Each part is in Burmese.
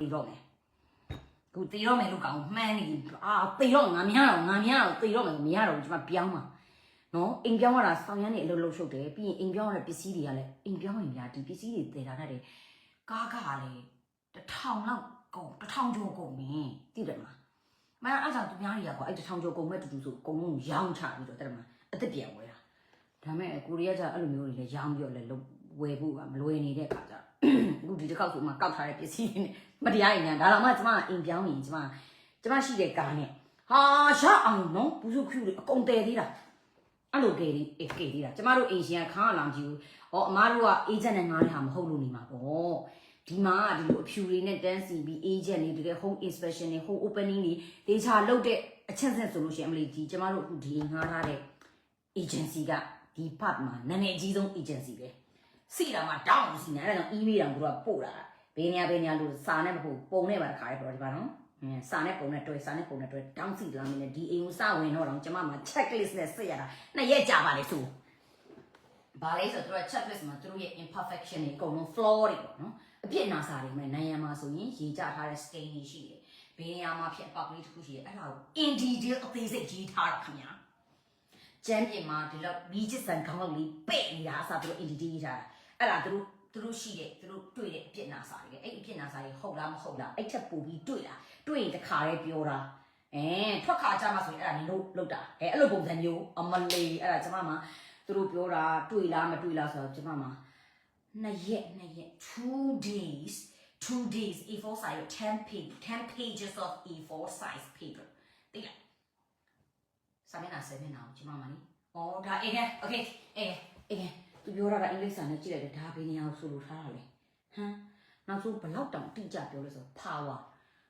တီတော့မယ်ခုတီတော့မယ်လို့ကောင်မှန်းနေအာတီတော့ငါများတော့ငါများတော့တီတော့မယ်မရတော့ဘူးကျွန်မပြောင်းပါနော်အိမ်ပြောင်းရတာဆောင်ရမ်းနေအလုပ်လုပ်ရှုပ်တယ်ပြီးရင်အိမ်ပြောင်းရတဲ့ပစ္စည်းတွေကလည်းအိမ်ပြောင်းရင်များဒီပစ္စည်းတွေတည်တာတတ်တယ်ကားကလည်းတစ်ထောင်လောက်ကုန်တစ်ထောင်ကျော်ကုန်ပြီသိတယ်မလားမအဲ့ဒါသူများတွေကကွာအဲ့တစ်ထောင်ကျော်ကုန်မဲ့တူတူဆိုအကုန်လုံးရောင်းချပြီးတော့တဲ့မှာအသက်ပြန်ဝဲတာဒါမဲ့ကိုရီးယားကျအဲ့လိုမျိုးတွေလည်းရောင်းပြီးတော့လည်းလုပ်ဝယ်ဖို့ကမလွယ်နေတဲ့အခါကျတော့အခု ဒီတစ်ခေါက်ဆိုမှကောက်ထားတဲ့ပစ္စည်းတွေနဲ့မတရားရင်ညာဒါတော့မှကျမအိမ်ပြောင်းရင်ကျမကျမရှိတဲ့ကားနဲ့ဟာရအောင်နော်ဘူးစုခူတွေအကုန်တည်သေးတာအဲ့လိုကဲလေးအေးကဲသေးတာကျမတို့အိမ်ရှင်ကခါရလောင်ကြည့်ဘူးဟောအမားတို့ကအေဂျင့်နဲ့ငားတဲ့ဟာမဟုတ်လို့နေမှာပေါ့ဒီမှာဒီလိုအဖြူတွေနဲ့တန်းစီပြီး agent တွေတကယ် home inspection တွေ home opening တွေဒေချာလုပ်တဲ့အချက်ဆက်ဆိုလို့ရှိရင်အမလီဒီကျမတို့အခုဒီငားထားတဲ့ agency ကဒီ part မှာနာမည်အကြီးဆုံး agency ပဲ စီတာမှတောင်းစီနေအဲ့ဒါကြောင့် email တောင်သူတို့ကပို့တာဘယ်နေရာဘယ်နေရာလို့စာနဲ့မဟုတ်ပုံနဲ့ပါတခါရဲပြောဒီပါနော်အင်းစာနဲ့ပုံနဲ့တွဲစာနဲ့ပုံနဲ့တွဲတောင်းစီလာမင်းနဲ့ဒီအိမ်ကိုစဝင်တော့တော့ကျမမှာ checklist နဲ့စစ်ရတာနှစ်ရက်ကြာပါလေသူဘာလဲဆိုတော့သူတို့ checklist မှာသူတို့ရဲ့ imperfection တွေအကုန်လုံး flaw တွေပေါ့နော်အပြစ်နာစာတွေမှာနိုင်ရမှာဆိုရင်ရေးကြထားတဲ့ stain တွေရှိတယ်ဘယ်နေရာမှာဖြစ်ပေါက်ကလေးတစ်ခုရှိတယ်အဲ့ဒါကို in detail အသေးစိတ်ရေးထားတာခင်ဗျာ ကျမ်းပြင်မှာဒီလောက်ပြီးချစ်စံခေါင်းလောက်လေးပဲ့နေတာအစားသူတို့ in detail ရေးထားတာအဲ့ဒါသူတို့သူတို့ရှိတဲ့သူတို့တွေ့တဲ့အပြစ်နာစာတွေလေအဲ့ဒီအပြစ်နာစာတွေဟုတ်လားမဟုတ်လားအဲ့ချက်ပို့ပြီးတွေ့လားတွေ့ရင်တခါလေးပြောတာအဲထွက်ခါကြမှာဆိုရင်အဲ့ဒါနင်တို့လောက်တာအဲအဲ့လိုပုံစံမျိုးအမလေးအဲ့ဒါကျမမှာသူတို့ပြောတာတွေ့လားမတွေ့လားဆိုတော့ကျမမှာနှစ်ရက်နှစ်ရက်2 days 2 days A4 size 10 page 10 pages of A4 size paper တိလား စာမျက်နှာ7မျက်နှာကိုကျမမှာနိဩဒါအေးခဲ okay အေးအေးသူပြောတာကအင်္ဂလိပ်စာနဲ့ကြည့်လိုက်တယ်ဒါဘယ်နေရာကိုဆိုလိုထားတာလဲဟမ်နောက်ဆုံးဘလောက်တောင်တိကျပြောလဲဆိုတော့ power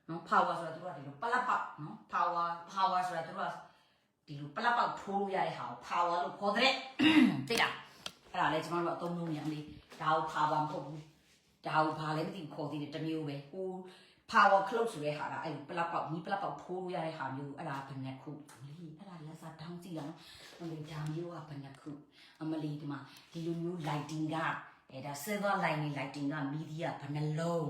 နော် power ဆိုတာသူကဒီလိုပလက်ပေါက်နော် power power ဆိုတာသူကဒီလိုပလက်ပေါက်ထိုးလို့ရတဲ့ဟာကို power လို့ခေါ်တဲ့သိလားအဲ့ဒါလဲကျွန်တော်တို့အသုံးလုံးနေအမေဒါကို power မဟုတ်ဘူးဒါကိုဘာလဲမသိဘူးခေါ်သေးတယ်တစ်မျိုးပဲဟို power close ဆိုတဲ့ဟာကအဲ့ဒီပလက်ပေါက်နီးပလက်ပေါက်ထိုးလို့ရတဲ့ဟာမျိုးအဲ့ဒါဘယ်နဲ့ခုအမေအဲ့ဒါလက်စားတောင်းကြည့်ရအောင်အမေဒါမျိုးကဘယ်နဲ့ခုအမလီဒီမှာဒီလိုမျိုး lighting ကအဲဒါ silver lining lighting က media ဘယ်နှလုံး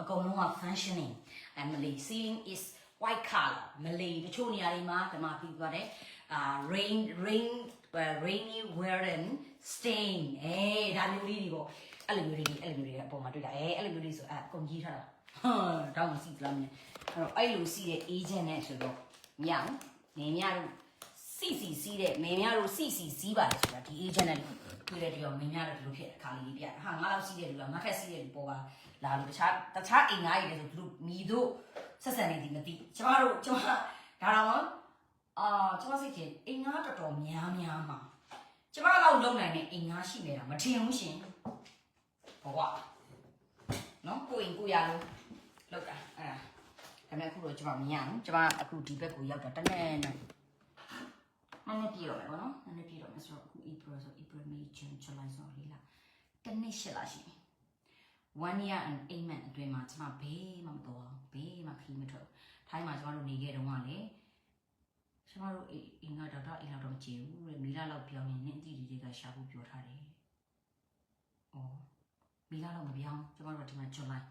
အကုန်လုံးက functioning အမလီ ceiling is white color မလီတချို့နေရာတွေမှာဒီမှာပြီးသွားတယ်အာ rain rain rainy wearing stain အဲဒါမျိုးလေးတွေပေါ့အဲ့လိုမျိုးတွေအဲ့လိုမျိုးတွေအပေါ်မှာတွေ့တာအဲအဲ့လိုမျိုးလေးဆိုအဲအကုန်ကြီးထားတာ ဟာတော့မစီသလားမင်းအဲ့တော့အဲ့လိုစီးတဲ့ agent နဲ့ဆိုတော့ညောင်နေညတို့စီစီစီးတဲ့မင်းများတို့စီစီစီးပါလေဆိုတာဒီ agent နဲ့တွေ့တဲ့တယောက်မင်းများတို့ဒီလိုဖြစ်တဲ့အခါလေးပြတာဟာငါတော့စီးတဲ့လူကငါခက်စီးတဲ့လူပေါ်ပါလာလို့တခြားတခြားအိမ်ငါးကြီးလည်းဆိုသူတို့မိတို့ဆက်ဆံနေသည်မသိကျမတို့ကျမဒါတော့အာကျမစိတ်ချင်းအိမ်ငါးတော်တော်များများမှာကျမတော့လုံနိုင်တဲ့အိမ်ငါးရှိနေတာမထင်ဘူးရှင်ဘဝ နော်ကိုရင်ကိုရလို့လောက်တာအဲ့ဒါဒါပေမဲ့အခုတော့ကျမမရဘူးကျမအခုဒီဘက်ကိုရောက်တာတနေ့နဲ့နည်းနည်းပြည့်တော့မယ်ဗောနော်နည်းနည်းပြည့်တော့မယ်ဆိုတော့အခု April ဆို April May June July ဆိုတော့လေးလားတစ်နှစ်ရှစ်လရှိပြီ one year and eight month အတွင်းမှာကျွန်မဘေးမှမတော်အောင်ဘေးမှခီးမထွက်ထိုင်းမှာကျွန်တော်တို့နေခဲ့တုန်းကလေကျွန်တော်တို့အင်္ဂါဒေါက်တာအိမ်လောက်တော့မကြည့်ဘူးတဲ့မီလာလောက်ပြောင်းရင်နင်းအတီတီတွေကရှာဖို့ပြောထားတယ်။အော် မီလာလောက်မပြောင်းကျွန်တော်တို့ဒီမှာ July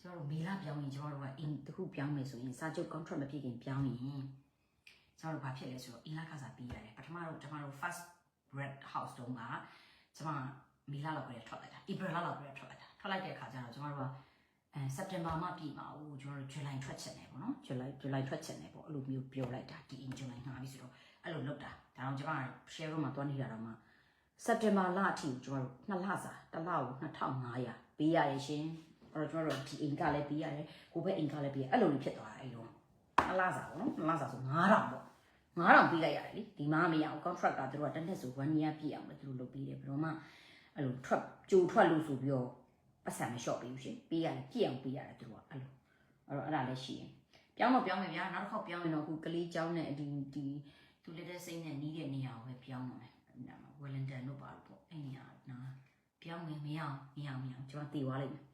ကျွန်တော်တို့မီလာပြောင်းရင်ကျွန်တော်တို့ကအင်တစ်ခုပြောင်းမယ်ဆိုရင်စာချုပ် contract မဖြစ်ခင်ပြောင်းရင်ကျွန်တော်တို့ဘာဖြစ်လဲဆိုတော့အင်္ဂါခါစားပြီးရတယ်ပထမတော့ကျွန်တော်တို့ first bread house တုန်းကကျွန်မမီလာလောက်ပဲထွက်လိုက်တာ April လောက်ပဲထွက်လိုက်တာထွက်လိုက်တဲ့အခါကျတော့ကျွန်တော်တို့ကအဲ September မှပြည်မှာဦးကျွန်တော်တို့ July ထွက်ချင်တယ်ပေါ့နော် July July ထွက်ချင်တယ်ပေါ့အဲ့လိုမျိုးပြောလိုက်တာဒီ in July ငါပြီဆိုတော့အဲ့လိုလုပ်တာဒါတော့ကျွန်မ share room မှာတွားနေတာတော့မှ September လအထိကျွန်တော်တို့နှစ်လစာတစ်လကို2500ပေးရတယ်ရှင်အဲ့တော့ကျွန်တော်တို့ဒီအိမ်ကလည်းပေးရတယ်ဟိုဘက်အိမ်ကလည်းပေးရအဲ့လိုလေးဖြစ်သွားတာအဲ့လိုနှစ်လစာပေါ့နော်နှစ်လစာဆို9000ပေါ့9000ပေးလိုက်ရတယ်လေဒီမှာမရအောင် contract ကသူတို့ကတစ်နှစ်ဆို1 year ပြည့်အောင်လည်းသူတို့လုပ်ပေးတယ်ဘယ်တော့မှအဲ့လိုထွက်ကြိုထွက်လို့ဆိုပြီးတော့ပတ်စံမလျှော့ပေးဘူးရှင်ပေးရတယ်ပြည့်အောင်ပေးရတယ်သူတို့ကအဲ့လိုအဲ့တော့အဲ့ဒါလည်းရှိရင်ပြောင်းတော့ပြောင်းမယ်ဗျာနောက်တစ်ခေါက်ပြောင်းရင်တော့အခုကလေးကျောင်းနဲ့ဒီဒီသူလက်တဲ့စိတ်နဲ့နီးတဲ့နေရာကိုပဲပြောင်းတော့မယ် ဝယ်လန်တန်တို့ပါလို့ပေါ့အဲ့နေရာနာပြောင်းမယ်မရအောင်မရအောင်မရအောင်ကျွန်တော်တည်သွားလိုက်မယ်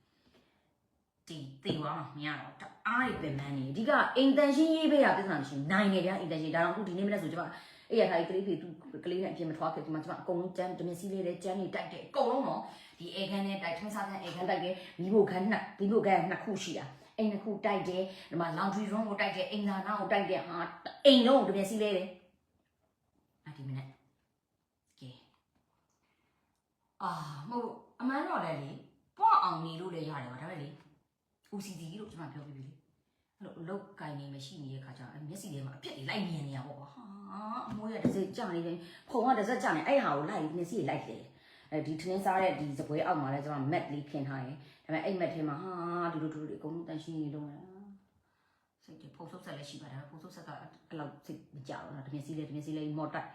တီတီသွားမှာမရတော့တအားတွေပင်ပန်းနေအဓိကအိမ်တန်ရှင်းရေးပေးတာပြဿနာမရှိဘူးနိုင်နေဗျာအိမ်တန်ရှင်းဒါတော့အခုဒီနေ့မနေ့ဆိုကျွန်မအဲ့ရခိုင်ကလေးဖေသူကလေးနဲ့အပြင်မထွားခဲ့ဒီမှာကျွန်မအကုန်လုံးကျန်းတမစီလေးလေးကျန်းနေတိုက်တယ်အကုန်လုံးတော့ဒီအေခန်းနဲ့တိုက်ထင်းစားတဲ့အေခန်းတိုက်တယ်မိဖို့ခန်းနှစ်မိဖို့ခန်းနှစ်ခုရှိတာအိမ်တစ်ခုတိုက်တယ်ဒီမှာ laundry room ကိုတိုက်တယ်အိမ်သာနာကိုတိုက်တယ်ဟာအိမ်လုံးကိုတစ်ပြက်စီးလဲတယ်အဒီမနေ့ကဲ အာမဟုတ်အမှန်တော့လည်းလေပွားအောင်နေလို့လည်းရတယ်ပါဒါပေမဲ့လေ OCD လို့ကျွန်မပြောပြပြီလေအဲ့လိုအလုတ်ကင်နေမရှိနေတဲ့ခါကျတော့မျက်စိထဲမှာအပြက်တွေလိုက်မြင်နေရပေါ့ကွာဟာအမိုးရတစ်စက်ကြာနေတယ်ဖုံကတစ်စက်ကြာနေအဲ့ဟာကိုလိုက်မျက်စိလိုက်တယ်အဲဒီထင်းစားတဲ့ဒီစပွဲအောက်မှာလဲကျွန်မ mat လေးပြင်ထားတယ်ဒါပေမဲ့အဲ့ mat ထဲမှာဟာဒီလိုဒီလိုအကုန်လုံးတန်ရှင်းနေတော့စိတ်တွေဖုံဆုပ်ဆက်လည်းရှိပါတယ်ဖုံဆုပ်ဆက်ကအဲ့လောက်စိတ်မကြတော့လားတမျက်စိလေးတမျက်စိလေးမော့တိုက်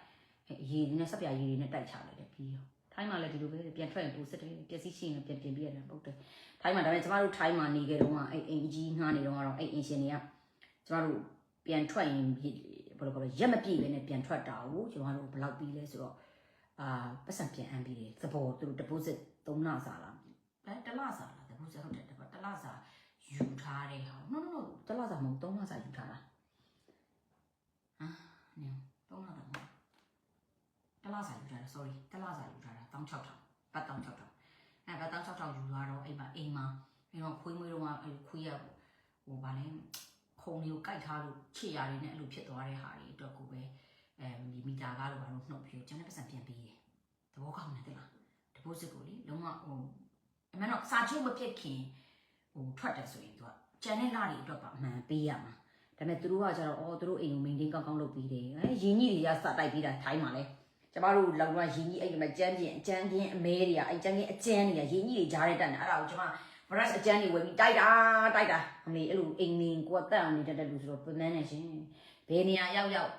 ရေတွေနဲ့စက်ပြာရည်တွေနဲ့တိုက်ချလိုက်တယ်ပြီးရော ထိုင်းမှာလည်းဒီလိုပဲပြန်ထွက်ရင်ပိုစစ်တယ်ပျက်စီးရှိရင်ပြန်ပြင်ပြရတယ်ဟုတ်တယ်ထိုင်းမှာဒါပေမဲ့ကျမတို့ထိုင်းမှာနေခဲ့တော့ကအဲ့အိမ်အကြီးငှားနေတော့ကတော့အဲ့အင်ရှင်တွေကကျမတို့ပြန်ထွက်ရင်ဘယ်လိုခေါ်လဲရက်မပြည့်ပဲနဲ့ပြန်ထွက်တာကိုကျမတို့ဘယ်လောက်ပြီးလဲဆိုတော့အာပတ်စံပြန်အမ်းပြီးတယ်သဘောသူတို့ deposit 3လစာလားအဲတစ်လစာလား deposit ဟုတ်တယ်တစ်လစာယူထားတယ်ဟာ no no no တစ်လစာမဟုတ်3လစာယူထားတာဟာနင်3လတော့မဟုတ်တစ်လစာယူထားတာ sorry တစ်လစာယူထားတာ 16000ပတ်16000အဲဘာတောင်း6ထောင်ယူသွားတော့အိမ်မှာအိမ်မှာအိမ်မှာခွေးမွေးတော့အဲခွေးရဟိုဗာလဲခုံလေးကိုကြိုက်ထားလို့ချစ်ရတယ်နဲ့အဲ့လိုဖြစ်သွားတဲ့ဟာတွေအတွက်ကိုပဲအဲဒီမီတာကားလိုဘာလို့နှုတ်ပြီးကျန်တဲ့ပတ်စံပြန်ပေးတယ်သဘောကောင်းတယ်တဲ့လား deposit ကိုလေလုံးဝဟိုအမှန်တော့စာချုပ်မပြတ်ခင်ဟိုထွက်တယ်ဆိုရင်သူကကျန်တဲ့လတွေအတွက်ပါအမှန်ပေးရမှာဒါပေမဲ့သူတို့ကကျတော့အော်သူတို့အိမ်ကို maintain ကောင်းကောင်းလုပ်ပြီးတယ်အဲရင်းကြီးတွေကစတိုက်ပြီးတာထိုင်းမှာလဲ ကျမတို့လောင်ကရင်းကြီးအဲ့ဒီမှာကြမ်းပြင်းအကြမ်းပြင်းအမဲတွေကအဲ့ကြမ်းပြင်းအကျန်းတွေကရင်းကြီးတွေကြားတဲ့တက်နေအဲ့ဒါကိုကျမ brush အကျန်းတွေဝယ်ပြီးတိုက်တာတိုက်တာအမေအဲ့လိုအိမ်နေကိုကတက်အောင်နေတတ်တဲ့လူဆိုတော့ပင်မနေရှင်ဘယ်နေရာရောက်ရောက်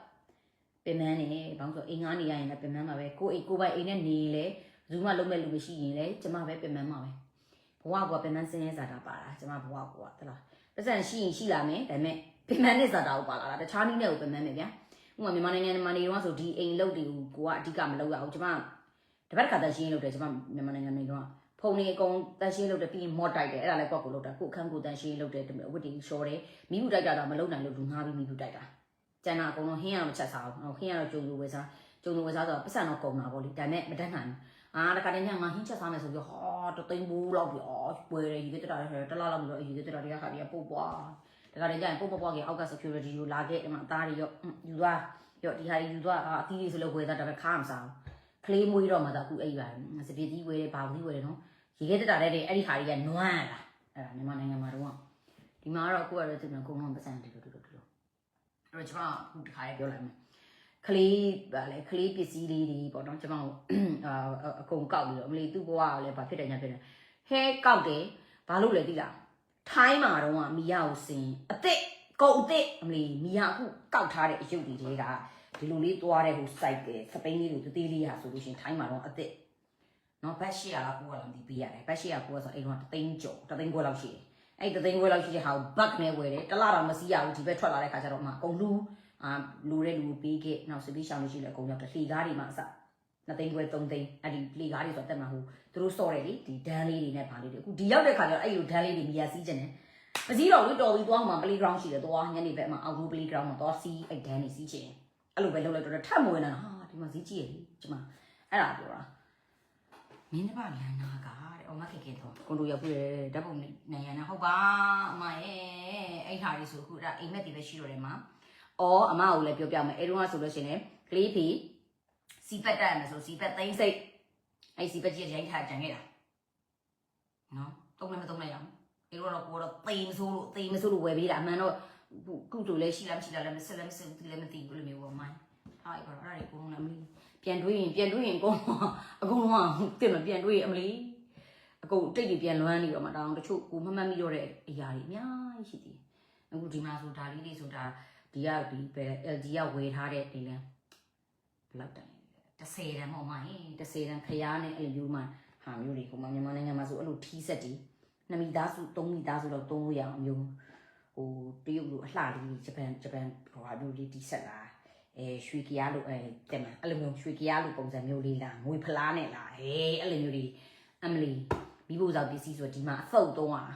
ပင်မနေဘာလို့ဆိုအိမ်ငားနေရရင်လည်းပင်မမှာပဲကိုအိမ်ကိုပိုင်အိမ်နဲ့နေလေဘူးမှလုံးမဲ့လူမရှိရင်လည်းကျမပဲပင်မမှာပဲဘဝကပင်မစင်းရဲစာတာပါတာကျမဘဝကတလားပတ်စံရှိရင်ရှိလာမယ်ဒါပေမဲ့ပင်မနဲ့စာတာကိုပါလာတာတခြားနည်းနဲ့ကိုပင်မမယ်ဗျာ ဥပမာမြန်မာနိုင်ငံမှာနေတော့ဆိုဒီအိမ်လုတ်တွေကိုကိုကအဓိကမလုပ်ရအောင်ကျမတပတ်တစ်ခါတန်ရှင်းလုပ်တယ်ကျမမြန်မာနိုင်ငံနေတော့ဖုန်းလေးအကုန်တန်ရှင်းလုပ်တယ်ပြီးရင်မော့တိုက်တယ်အဲ့ဒါလည်းကောက်ကိုလုပ်တာကိုအခန်းကိုတန်ရှင်းလုပ်တယ်ဝတ်တီရှော်တယ်မိဘူးတိုက်တာတော့မလုပ်နိုင်လို့လူငါပြီးမိဘူးတိုက်တာကျန်တာအကုန်လုံးဟင်းရမချက်စားဘူးဟင်းရတော့ကြုံလို့ဝယ်စားကြုံလို့ဝယ်စားဆိုတော့ပတ်စံတော့ကုန်တာပေါ့လေဒါနဲ့မတတ်နိုင်ဘူးအာတခါတည်းညငါဟင်းချက်စားမယ်ဆိုပြီးဟောတသိန်းဘူးလောက်ပြီးအော်ပွဲတယ်ယူခဲ့တတာတယ်တလားလောက်ပြီးတော့ယူခဲ့တတာတွေကခါပြီးပုတ်ပွားတ ခါတည်းကျရင်ပုတ်ပွားကြီးအောက်က security ကိုလာခဲ့ဒီမှာအသားတွေရောယူသွားရောဒီဟာယူသွားအာအသီးလေးဆိုလို့ဝယ်သားတာပဲခါမစားဘူးကလေးမွေးတော့မှသာအခုအဲ့ပါစပီတီးဝယ်တယ်ဘာဘူးဝယ်တယ်နော်ရေခဲတက်တာတဲ့အဲ့ဒီဟာတွေကနွမ်းလာအဲ့ဒါမြန်မာနိုင်ငံမှာတော့ဒီမှာတော့အခုကတော့ဒီမှာကုန်းလုံးပတ်စံတူတူတူတူအဲ့တော့ကျွန်မအခုတစ်ခါလေးပြောလိုက်မယ်ကလေးဗာလေကလေးပစ္စည်းလေးတွေပေါ့နော်ကျွန်မအာအကုန်ကောက်ပြီးတော့အမလီသူ့ဘဝကလည်းဗာဖြစ်တယ်ညာဖြစ်တယ်ဟဲကောက်တယ်ဘာလို့လဲသိလား ထိုင်းမှာတော့မီယာကိုစင်အစ်စ်ကုန်အစ်စ်အမလီမီယာအခုကောက်ထားတဲ့အယုတ်တွေတွေကဒီလိုလေးသွားတဲ့ဟို site ကစပိန်လေးကိုသေးသေးလေးဟာဆိုလို့ရှိရင်ထိုင်းမှာတော့အစ်စ်နော်ဘတ်ရှိရလားကိုကလည်းမသိပေးရတယ်ဘတ်ရှိရကိုကဆိုအိမ်တော့တသိန်းကျော်တသိန်းခွဲလောက်ရှိတယ်အဲ့တသိန်းခွဲလောက်ရှိတဲ့ဟာကိုဘတ်နဲ့ဝယ်တယ်တလားတော့မစီးရဘူးဒီဘက်ထွက်လာတဲ့ခါကျတော့မှအကုန်လူအာလူတဲ့လူကိုပေးခဲ့နောက်စပီးရှောင်းလို့ရှိလဲအကုန်ရောက်တယ်လှေကားတွေမှအစ နှစ်သိန်းခွဲသုံးသိန်းအဲ့ဒီလှေကားတွေဆိုတော့တက်မှာဟိုသူတို့စော့တယ်လေဒီဒန်းလေးတွေနဲ့ဗာလေးတွေအခုဒီရောက်တဲ့ခါကျတော့အဲ့လိုဒန်းလေးတွေမြာစီးကျင်တယ်မစီးတော့ဘူးတော်ပြီးသွားမှ playground ရှိတယ်သွားညနေဘက်မှာ outdoor playground မှာသွားစီးအဲ့ဒန်းတွေစီးချင်တယ်အဲ့လိုပဲလုပ်လိုက်တော့ထပ်မဝင်လာဟာဒီမှာဈေးကြီးရည်ဒီမှာအဲ့ဒါပြောတာမင်းတပါလန်နာကတဲ့အမခေခေတော့ကွန်တိုရောက်ပြည့်ဓာတ်ပုံနိုင်ရနေဟုတ်ပါအမရဲ့အဲ့ဟာလေးဆိုအခုဒါအိမ်မက်တွေပဲရှိတော့တယ်မှာအော်အမကိုလည်းပြောပြမယ်အဲ့တုန်းကဆိုလို့ရှိရင်ကလေးဖီ စီပက်တက်ရမယ်ဆိုစီပက်သိမ့်စိတ်အဲ့စီပက်ကြီးရိုင်းထားကြံခဲ့တာနော်တုံးလည်းမတုံးလိုက်ရအောင်အဲ့တော့ကိုတော့သိမဆိုးလို့သိမဆိုးလို့ဝယ်ပေးတာအမှန်တော့ကုတူလည်းရှိလားမရှိလားလည်းမဆက်လည်းမဆက်ဘူးလည်းမသိဘူးလို့မျိုးပေါ့မိုင်းအားရပါတော့အဲ့ဒါကိုလုံးလည်းအမလီပြန်တွေးရင်ပြန်တွေးရင်အကုန်အကုန်လုံးကတင်မပြန်တွေးရင်အမလီအကုန်တိတ်တွေပြန်လွမ်းနေတော့မှတောင်းတချို့ကိုမမှတ်မိတော့တဲ့အရာတွေအများကြီးရှိသေးတယ်အခုဒီမှာဆိုဒါလေးလေးဆိုတာဒီကဒီပဲ LG ကဝယ်ထားတဲ့ဒီလန်ဘလောက်တန် 30တန်ပေါ့မဟင်30တန်ခရားနဲ့အဲ့လိုမျိုးမှဟာမျိုးတွေဟိုမှာမြန်မာနိုင်ငံမှာဆိုအဲ့လိုထီးဆက်တွေနှစ်မိသားစုသုံးမိသားစုတော့သုံးလို့ရအောင်မျိုးဟိုတရုတ်လိုအလှလေးဂျပန်ဂျပန်ဟိုဟာမျိုးလေးတီးဆက်လာအဲရွှေကရားလိုအဲတဲ့မှာအဲ့လိုမျိုးရွှေကရားလိုပုံစံမျိုးလေးလားငွေဖလားနဲ့လားဟေးအဲ့လိုမျိုးတွေအမလီမိဖို့ဆောင်ပစ္စည်းဆိုတော့ဒီမှာအသုတ်သုံးอ่ะ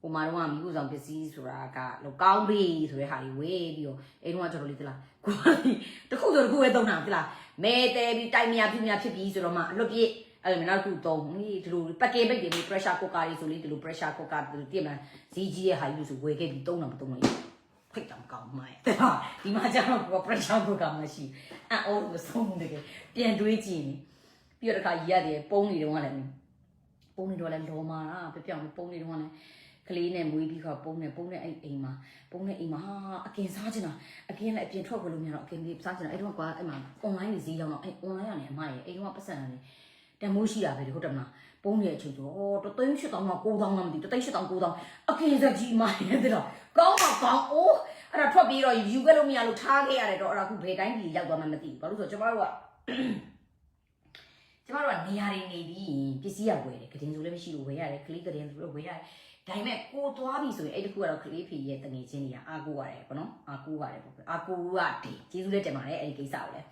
ဟိုမှာတော့မိဖို့ဆောင်ပစ္စည်းဆိုတာကလောကောင်းပြီဆိုတဲ့ဟာတွေဝေးပြီးတော့အိမ်တော့ကျွန်တော်လေးသလားကိုကတခုဆိုတခုပဲသုံးတာသလား မဲတဲပြီးတိုင်မြပြပြဖြစ်ပြီးဆိုတော့မှအလွတ်ပြည့်အဲ့လိုနောက်တစ်ခုသုံးဟေးဒီလိုပက်ကင်ပိတ်တွေမျိုး pressure cooker တွေဆိုလေဒီလို pressure cooker ဒီလိုတည်မှန်ဈေးကြီးရဲ့ဟာကြီးလို့ဆိုဝယ်ခဲ့ပြီးသုံးတာမသုံးလို့ဖိတ်တောင်ကောင်းမှရဲ့ဒီမှာကျတော့ pressure cooker မရှိအအော်မဆုံးဘူးတကယ်ပြန်တွေးကြည့်ပြီးတော့တခါရရတယ်ပုံးနေတော့လည်းပုံးနေတော့လည်းလောမာတာပြပြောင်းပုံးနေတော့လည်း ကလေးနဲ့မွေးပြီးခါပုံးနေပုံးနေအဲ့အိမ်မှာပုံးနေအိမ်မှာဟာအကင်စားချင်တာအကင်လည်းအပြင်ထွက်ခွင့်လို့မရတော့အကင်လေးစားချင်တာအဲ့တော့ကွာအဲ့မှာ online ဈေးရောက်တော့အဲ့ online ကနေအမရဲ့အိမ်ကပတ်စံတယ်တမိုးရှိတာပဲဟုတ်တယ်မလားပုံးနေတဲ့အချိန်ဆိုအော်တသိန်း8000တော့9000တော့မသိတသိန်း8000 9000အကင်စကြီးမရဲ့တဲ့တော့ကောင်းပါကောင်းအိုးအဲ့ဒါထွက်ပြီးတော့ယူခဲ့လို့မရလို့ထားခဲ့ရတယ်တော့အဲ့ဒါခုဘယ်တိုင်းကြီးရောက်သွားမှမသိဘူးဘာလို့ဆိုတော့ကျမတို့ကကျမတို့ကနေရာတွေနေပြီးရင်ပစ္စည်းရဝယ်တယ်ကတင်ဆိုလည်းမရှိလို့ဝယ်ရတယ်ကလေးကတင်ဆိုလည်းဝယ်ရတယ် ဒါပေမဲ့ကိုသွားပြီဆိုရင်အဲ့ဒီခုကတော့ကလေးဖေရဲ့တငယ်ချင်းတွေကအာကိုရတယ်ပေါ့နော်အာကိုရတယ်ပေါ့အာကိုကဒီကျေးဇူးလည်းတင်ပါတယ်အဲ့ဒီကိစ္စကိုလည်း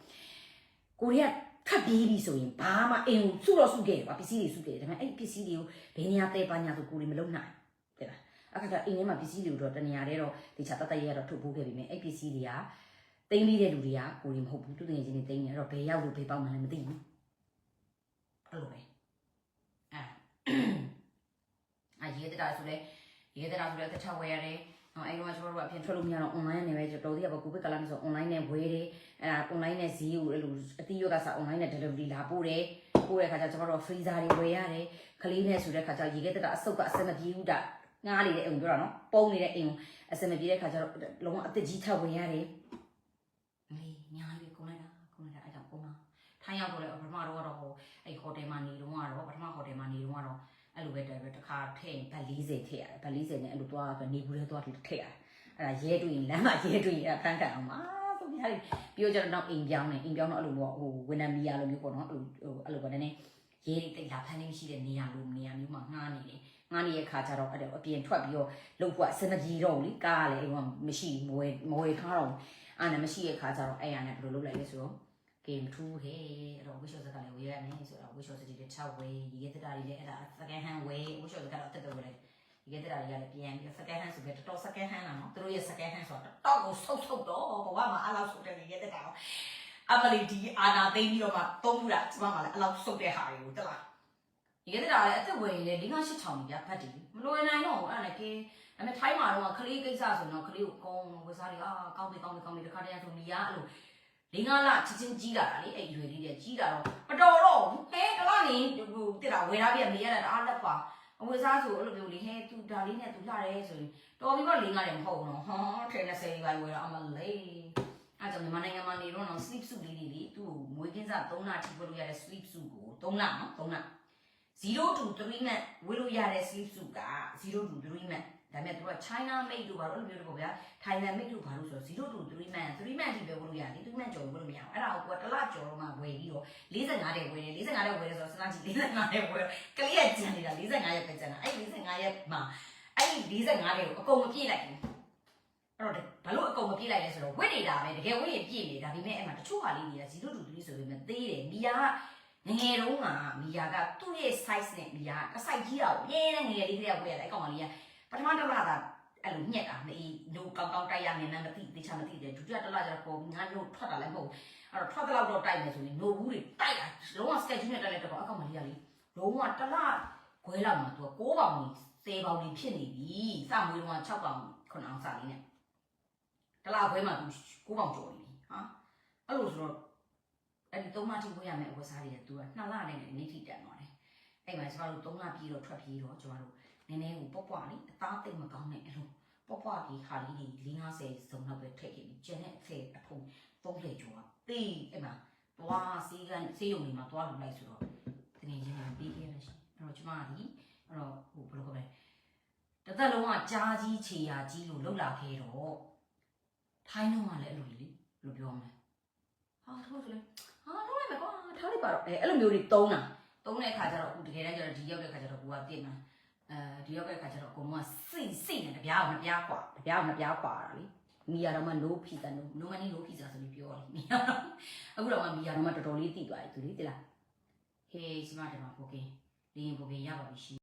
ကိုရီးယားထပ်ပြီးပြီဆိုရင်ဘာမှအိမ်ကိုစုတော့စုခဲ့တယ်ပါပစ္စည်းတွေစုခဲ့တယ်ဒါပေမဲ့အဲ့ဒီပစ္စည်းတွေကိုဘယ်နေရာတဲပါညာဆိုကိုရီမလုံနိုင်တဲ့လားအခါကျအိမ်ထဲမှာပစ္စည်းတွေတော့တနေရာတည်းတော့ဒီချာတတ်တရရတော့ထုတ်ဖို့ခဲ့ပြီမယ်အဲ့ပစ္စည်းတွေကတိမ့်ပြီးတဲ့လူတွေကကိုရီမဟုတ်ဘူးသူတငယ်ချင်းတွေတိမ့်နေတော့ဘယ်ရောက်လို့ဘယ်ပေါက်မှလည်းမသိဘူးအဲ့လိုပဲအဲအ ရေးတတာဆိုလဲရေးတတာဆိုလဲတစ်ချက်ဝယ်ရတယ်နော်အဲ့တော့ကျွန်တော်တို့အပြင်ထွက်လို့မရတော့ online နဲ့ပဲတော်သေးရပါကိုဗစ်ကလာနေဆို online နဲ့ဝယ်တယ်အဲ့ဒါ online နဲ့ဈေးကိုအဲ့လိုအတိရွက်ကစား online နဲ့ delivery လာပို့တယ်ပို့တဲ့ခါကျကျွန်တော်တို့ freezer တွေဝယ်ရတယ်ကလေးနဲ့ဆိုတဲ့ခါကျရေခဲတက်တာအဆုတ်ကအစမပြေဘူးတာငားနေတဲ့အိမ်ပြောတာနော်ပုံနေတဲ့အိမ်ကိုအစမပြေတဲ့ခါကျတော့လုံးဝအသက်ကြီးထပ်ဝယ်ရတယ်မေးညာလေးကုန်လိုက်တာကုန်လိုက်တာအဲ့ကြောင့်ကုန်တာထိုင်းရောက်တော့လေပထမတော့ကတော့ဟိုအဲ့ဟိုတယ်မှာနေတော့ကတော့ပထမဟိုတယ်မှာနေတော့ကတော့ အဲ့လိုပဲတယ်ပဲတစ်ခါထည့်ဘတ်40ထည့်ရတယ်ဘတ်40နဲ့အဲ့လိုသွားပဲနေဘူးလဲသွားထည့်ရတယ်အဲ့ဒါရဲတွေ့ရင်လမ်းမှာရဲတွေ့ရင်အခန်းခံအောင်ပါဆိုပြရတယ်ပြီးတော့ကျတော့နောက်အိမ်ပြောင်းနေအိမ်ပြောင်းတော့အဲ့လိုပေါ့ဟိုဝန်နမီယာလိုမျိုးပေါ့နော်အဲ့လိုဟိုအဲ့လိုပေါ့နည်းနည်းရဲတွေတိတ်လာဖမ်းနေရှိတဲ့နေရာလိုနေရာမျိုးမှာငှားနေတယ်ငှားနေတဲ့ခါကျတော့အဲ့ဒါအပြင်ထွက်ပြီးတော့လှုပ်ဖို့အစမပြေတော့ဘူးလေကားလည်းအိမ်ကမရှိမဝဲမဝဲထားတော့အဲ့ဒါမရှိတဲ့ခါကျတော့အဲ့ရနဲ့ဘယ်လိုလုပ်လိုက်လဲဆိုတော့ game 2ဟဲ့အဲ့တော့ဝိရှောစကလည်းဝေးရမယ်ဆိုတော့ဝိရှောစကြီးတွေ6ဝေးရေတက်တာတွေလည်းအဲ့ဒါ second hand ဝေးဝိရှောစကတော့တက်တယ်ဝေးလိုက်ရေတက်တာတွေကလည်းပြန်ပြီး second hand ဆိုပြီးတော့ second hand လာနော်သူတို့ရဲ့ second hand ဆိုတော့တော့ကိုဆုတ်ဆုတ်တော့ဘဝမှာအဲ့လောက်ဆုတ်တဲ့ရေတက်တာတော့အမလီဒီအာနာသိမ်းပြီးတော့မှသုံးဘူးလားကျမမှလည်းအဲ့လောက်ဆုတ်တဲ့ဟာတွေကိုတက်လားရေတက်တာလည်းအသက်ဝယ်ရင်လည်း၄၅၈ထောင်ပြဖတ်တယ်မလွယ်နိုင်တော့ဘူးအဲ့ဒါလည်းကဲဒါပေမဲ့ထိုင်းမှာတော့ကလေးကိစ္စဆိုတော့ကလေးကိုကောင်းဝစားတွေအာကောင်းတယ်ကောင်းတယ်ကောင်းတယ်တခါတည်းဆိုနေရအဲ့လို လင်းကားလာချင်းချင်းကြီးလာတာလေအဲ့ရွယ်လေးတွေကြီးလာတော့မတော်တော့ဘူးဟဲတလားနေဟိုတက်တာဝယ်ထားပြမေးရတာအားလက်ပါအဝယ်စားဆိုအဲ့လိုမျိုးလေဟဲသူဒါလေးနဲ့သူလာတယ်ဆိုရင်တော်ပြီတော့လင်းကားတယ်မဟုတ်ဘူးနော်ဟောထဲနဲ့ဆယ်ပိုင်းဝယ်တော့အမလေးအဲ့ကြောင့်မြန်မာနိုင်ငံမှာနေတော့နော် sleep suit လေးတွေလေသူ့ကိုမွေးကင်းစား3လထိဝယ်လို့ရတဲ့ sleep suit ကို3လနော်3လ0 to 3 month ဝယ်လို့ရတဲ့ sleep suit က0 to 3 month ဒါပေမဲ့သူက China made တို့ဘာလို့အဲ့လိုမျိုးတော့ဗျာ Thailand made တို့ဘာလို့ဆိုတော့0 to 3 month 3 month ထိပဲဝယ်လို့ရတယ်3 month ကျော်ဝယ်လို့မရဘူးအဲ့ဒါကိုကတစ်လကျော်တော့မှဝယ်ပြီးတော့45တဲ့ဝယ်တယ်45တဲ့ဝယ်တယ်ဆိုတော့စမ်းကြည့်45တဲ့ဝယ်ကလေးကကျန်နေတာ45ရက်ပဲကျန်တာအဲ့45ရက်မှာအဲ့45တဲ့ကိုအကုန်မပြည့်လိုက်ဘူးအဲ့တော့ဘာလို့အကုန်မပြည့်လိုက်လဲဆိုတော့ဝက်နေတာပဲတကယ်ဝက်ရင်ပြည့်နေဒါပေမဲ့အဲ့မှာတချို့ဟာလေးတွေက0 to 3ဆိုပေမဲ့သေးတယ်မီယာကငငယ်တုန်းကမီယာကသူ့ရဲ့ size နဲ့မီယာကတစ်ဆိုင်ကြီးတာကိုအများနဲ့ငယ်လေးတွေကဝယ်ရတယ်အဲ့ကောင်ကလေးက ပထမတစ်လကအဲ့လိုညက်တာနေလို့ကောင်းကောင်းတိုက်ရမယ်မမသိတေချာမသိတယ်ဒုတိယတစ်လကျတော့ပုံငါတို့ထွက်တာလည်းမဟုတ်အဲ့တော့ထွက်တဲ့လောက်တော့တိုက်မယ်ဆိုရင် no ဘူးတွေတိုက်တာလုံးဝ schedule နဲ့တိုက်လိုက်တော့အကောင်မလေးကလေလုံးဝတစ်လခွဲလောက်မှာသူက6ပေါင်ကြီး10ပေါင်ကြီးဖြစ်နေပြီစမွေးတော့6ပေါင်9အောင်စလေးနဲ့တစ်လခွဲမှာသူ6ပေါင်ကျော်နေပြီဟာအဲ့လိုဆိုတော့အဲ့ဒီသုံးလထိဝယ်ရမယ်အဝတ်စားတွေကသူက2လနဲ့နေထိတန်သွားတယ်အဲ့မှာကျမတို့3လပြီးတော့ထွက်ပြေးတော့ကျမတို့ နည်းနည်းကိုပေါ့ပွားလေးအသားသိမ့်မကောင်းတဲ့အဲ့လိုပေါ့ပွားကြီးခါလေးတွေ450စုံလောက်ပဲထည့်ခဲ့ပြီးကျန်တဲ့အဖက်အဖုံ30ကျော်ကတေးအဲ့မှာသွားစီးကန်စေးရုံတွေမှာသွားလူလိုက်ဆိုတော့တကယ်ချင်းတွေပြီးခဲ့ရရှိအဲ့တော့ကျမဒီအဲ့တော့ဟိုဘယ်လိုခေါ်လဲတသက်လုံးကကြားကြီးခြေရာကြီးလို့လှုပ်လာခဲ့တော့ထိုင်းတော့မှလည်းအဲ့လိုလေဘယ်လိုပြောမလဲဟာထိုးဆိုလေဟာထိုးလိုက်မယ်ကွာထားလိုက်ပါတော့အဲအဲ့လိုမျိုးတွေတုံးတာတုံးတဲ့အခါကျတော့အခုတကယ်တမ်းကျတော့ဒီရောက်တဲ့အခါကျတော့ကိုကတည်မှာ အဲဒီရောက်တဲ့ခါကျတော့အကုန်လုံးကစိတ်စိတ်နဲ့တပြားအောင်မပြားกว่าတပြားအောင်မပြားกว่าတာလေမီယာတော့မှ no pizza no no money no pizza ဆိုပြီးပြောတယ်မီယာတော့အခုတော့မှမီယာတော့မှတော်တော်လေးတည်သွားပြီသူလေတိလားဟေးစမတယ်မှာပိုကင်းလင်းပိုကင်းရပါပြီရှိ